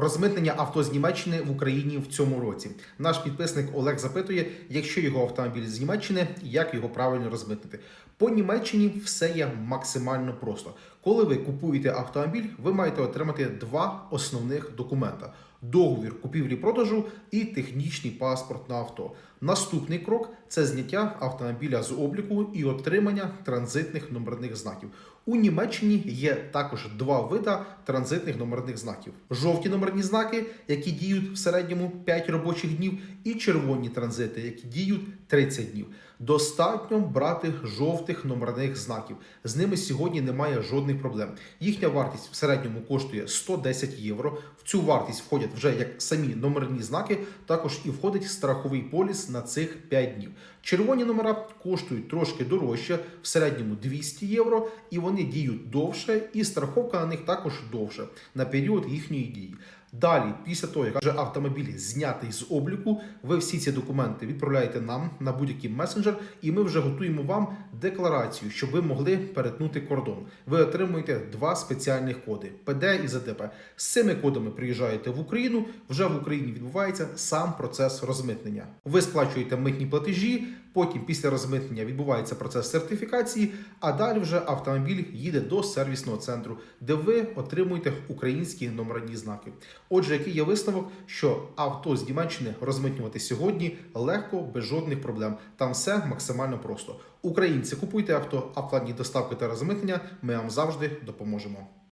Розмитнення авто з Німеччини в Україні в цьому році. Наш підписник Олег запитує, якщо його автомобіль з Німеччини, як його правильно розмитнити. По Німеччині все є максимально просто. Коли ви купуєте автомобіль, ви маєте отримати два основних документа: договір купівлі-продажу і технічний паспорт на авто. Наступний крок це зняття автомобіля з обліку і отримання транзитних номерних знаків. У Німеччині є також два вида транзитних номерних знаків: жовті номерні знаки, які діють в середньому 5 робочих днів, і червоні транзити, які діють 30 днів. Достатньо брати жовтих номерних знаків. З ними сьогодні немає жодних проблем. Їхня вартість в середньому коштує 110 євро. В цю вартість входять вже як самі номерні знаки, також і входить страховий поліс на цих 5 днів. Червоні номера коштують трошки дорожче, в середньому 200 євро, і вони діють довше, і страховка на них також довше на період їхньої дії. Далі, після того, як вже автомобіль знятий з обліку, ви всі ці документи відправляєте нам на будь-який месенджер, і ми вже готуємо вам декларацію, щоб ви могли перетнути кордон. Ви отримуєте два спеціальних коди ПД і ЗДП. З цими кодами приїжджаєте в Україну. Вже в Україні відбувається сам процес розмитнення. Ви сплачуєте митні платежі. Потім, після розмитнення, відбувається процес сертифікації, а далі вже автомобіль їде до сервісного центру, де ви отримуєте українські номерні знаки. Отже, який є висновок, що авто з Німеччини розмитнювати сьогодні легко, без жодних проблем. Там все максимально просто. Українці купуйте авто, а в плані доставки та розмитнення ми вам завжди допоможемо.